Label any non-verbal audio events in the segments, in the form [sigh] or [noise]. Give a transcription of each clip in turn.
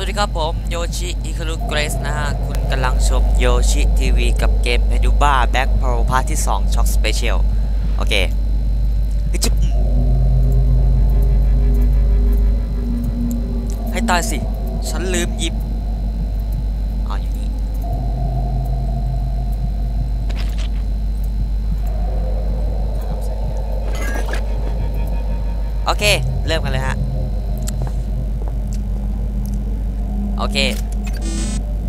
วัสดีครับผมโยชิอิคารุเกรสนะฮะ คุณกำลังชมโยชิทีวีกับเกม p e d u b a Back Pro พาร์ทที่ 2 ช็อคสเปเชียล โอเคเฮ้ยจิ๊บให้ตายสิ ฉันลืมหยิบอ๋ออยู่นี่โอเค เริ่มกันเลยฮะ โอเค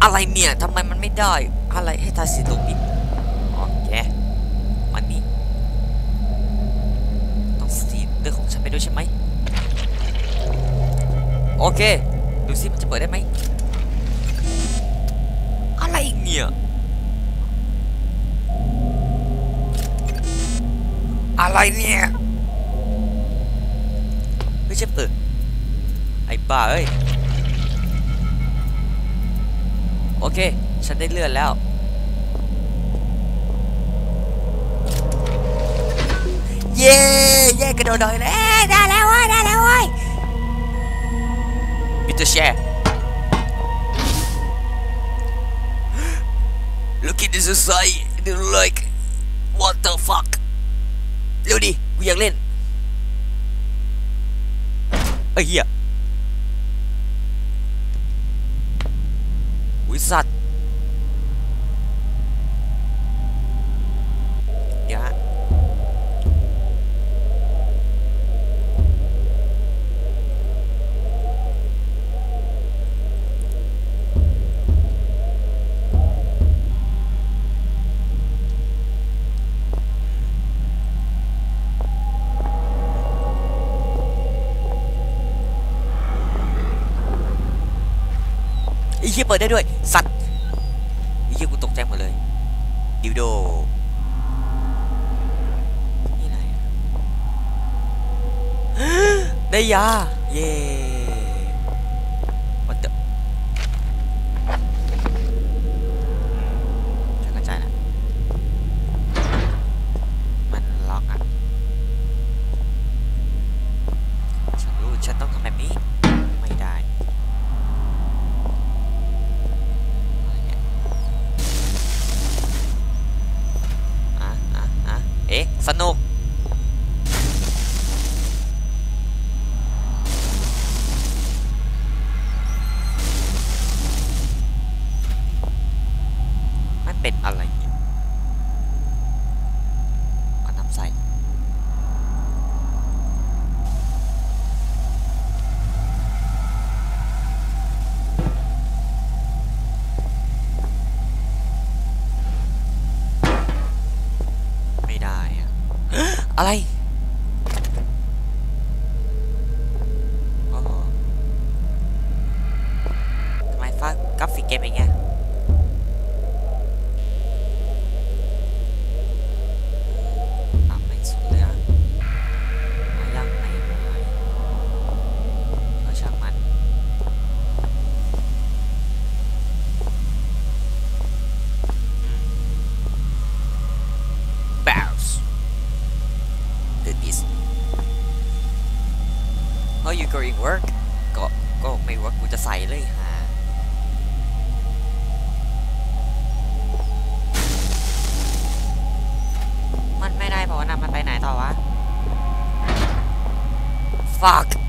อะไรเนี่ยทำไมมันไม่ได้อะไรให้ทาสิตูปิดโอเคมันนี่ต้องสีเรื่องของฉันไปด้วยใช่ไหมโอเค ดูสิมันจะเปิดได้ไหมอะไรอีกเนี่ยอะไรเนี่ยไม่ใช่เปิดไอ้บ้าเอ้ย โอเค ฉันได้เลื่อนแล้ว เย้เย้กระโดดเลยเอ้ยได้แล้วเว้ยได้แล้วเว้ยมิสเตอร์แชร์ Look at this side they like what the fuck เร็วดิกูอยากเล่นไอ้เหี้ย อุ้ย ยเปิดได้ด้วย สัตว์ไอ้เหี้ยกูตกใจหมดเลยดิวโดนี่ไหนอะได้ยา เย้ เอะไร fuck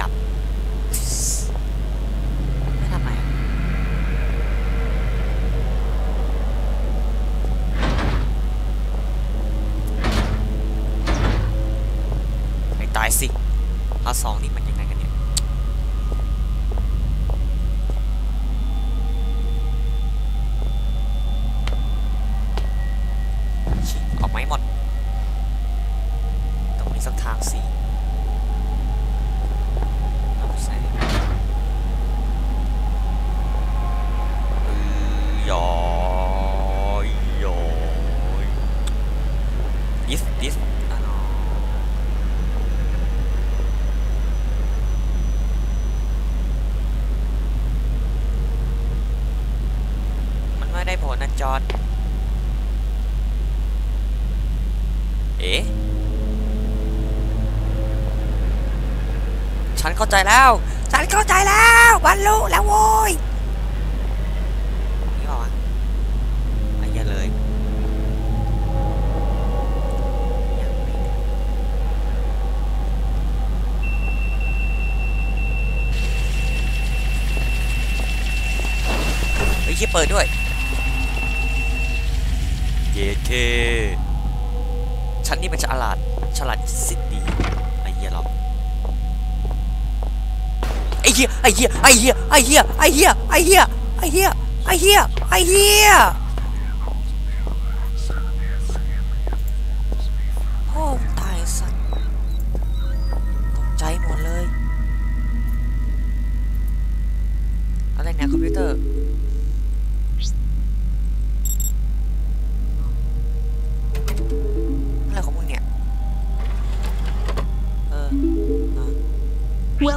ดับไม่ทำไมไอ้ตายสิพาสองนี่มันยังไงกันเนี่ย ออกมาให้หมด ต้องมีสักทางสิเอาไปใส่เออยอยยอย this this อะเนาะมันไม่ได้ผลนะจอร์ด เอ๊ะฉันเข้าใจแล้ว ฉันเข้าใจแล้วบรรลุแล้วโว้ยนี่บอกว่าไอ้เหี้ยเลยไม่ได้เฮ้ยเหี้ยเปิดด้วย เยเค ฉันนี่มันฉลาดฉลาดสิ้นดีไอ้เหี้ยเราไอ้เหี้ยไอ้เหี้ยไอ้เหี้ยไอ้เหี้ยไอ้เหี้ยไอ้เหี้ยไอ้เหี้ยไอ้เหี้ยไอ้เหี้ย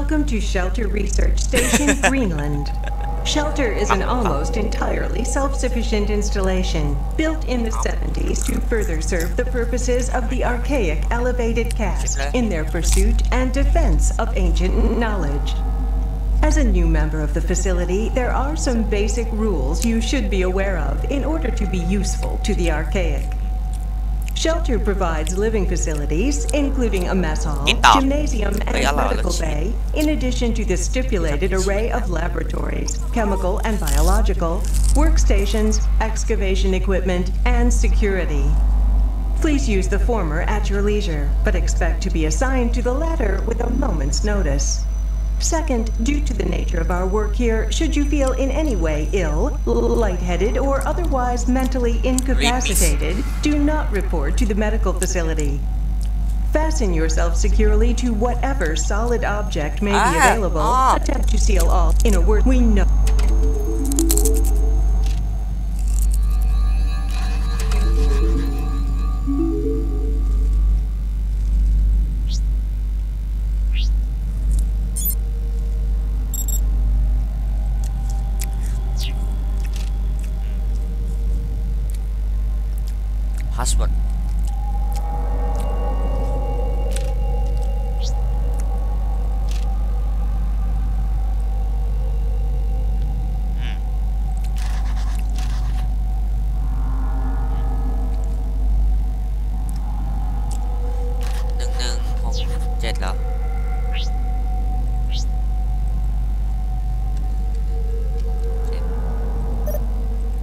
Welcome to Shelter Research Station, [laughs] Greenland. Shelter is an almost entirely self sufficient installation built in the 70s to further serve the purposes of the archaic elevated caste in their pursuit and defense of ancient knowledge. As a new member of the facility, there are some basic rules you should be aware of in order to be useful to the archaic. Shelter provides living facilities, including a mess hall, gymnasium, and medical bay, in addition to the stipulated array of laboratories, chemical and biological, workstations, excavation equipment, and security. Please use the former at your leisure, but expect to be assigned to the latter with a moment's notice. Second, due to the nature of our work here, should you feel in any way ill, lightheaded, or otherwise mentally incapacitated, do not report to the medical facility. Fasten yourself securely to whatever solid object may be Ah, available. ah. Attempt to seal all. In a word, we know. password.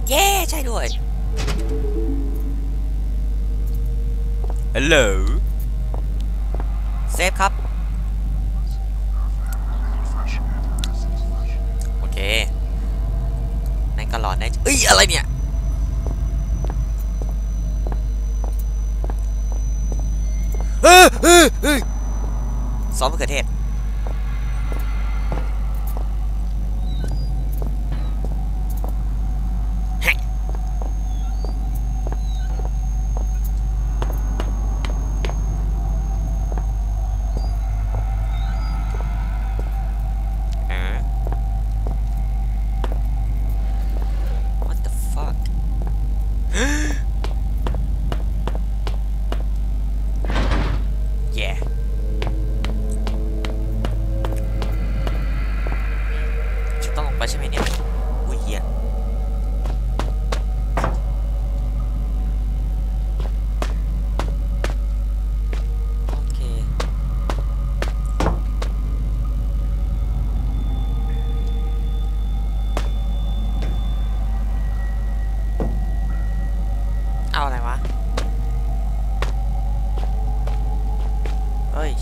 Yeah, chạy đuổi Hello? Safe.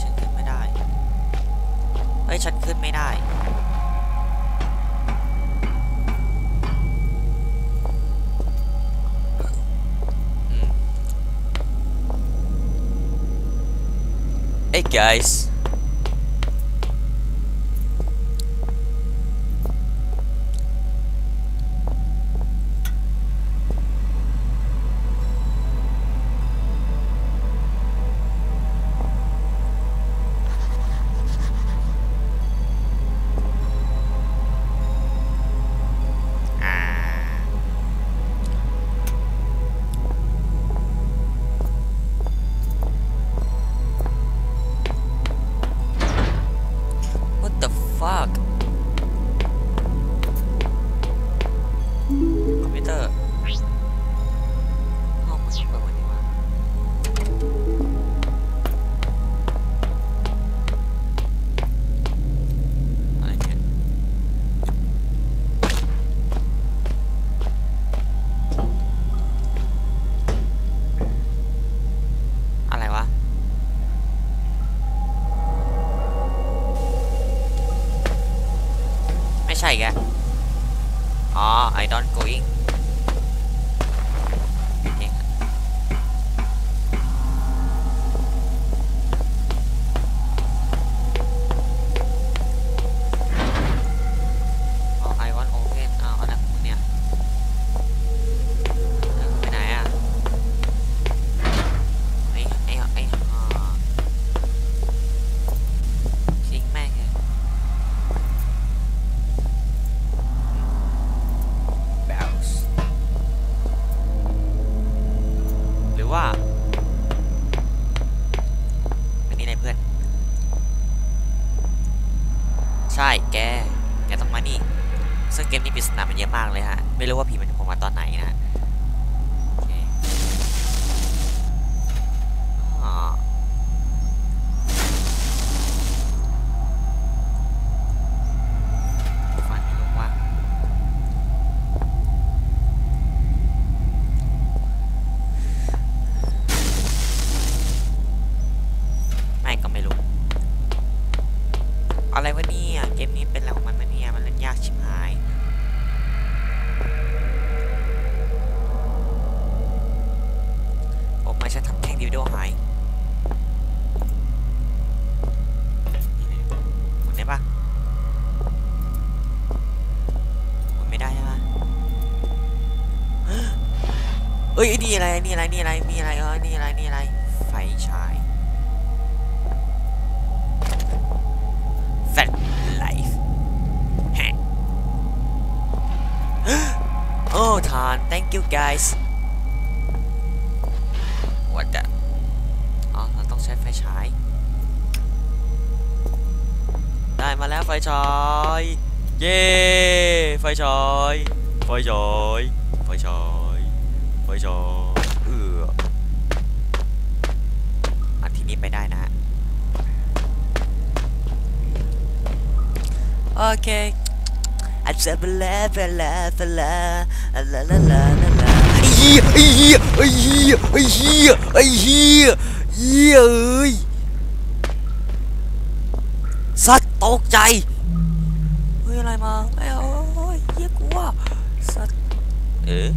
ฉันขึ้นไม่ได้ เฮ้ย ฉันขึ้นไม่ได้ Hey guys เอ้ยนี่อะไรนี่อะไรนี่อะไรนี่อะไรเออนี่อะไรนี่อะไรไฟฉายแฟลไลฟ์ฮะโอ้ทาน thank you guys what the อ๋อเราต้องใช้ไฟฉาย ได้มาแล้วไฟฉาย เย้ ไฟฉาย ไฟฉาย ไฟฉายเอออันทีนี้ไปได้นะฮะโอเคอาจจะเบลาเบลาเบลาลาลาลาลาลาไอ้เหี้ยไอ้เหี้ยไอ้เหี้ยไอ้เหี้ยไอ้เหี้ยเหี้ยเอ้ยสัตว์ตกใจเฮ้ยอะไรมาไม่เอาโอ้ยเหี้ยกลัวสัตว์เอ๊ะ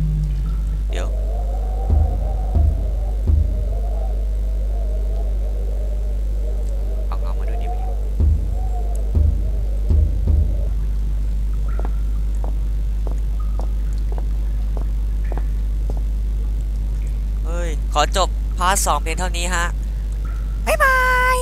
เดี๋ยวเอาเงามาด้วยดิว ขอจบพาร์ทสองเพียงเท่านี้ฮะ บ๊ายบาย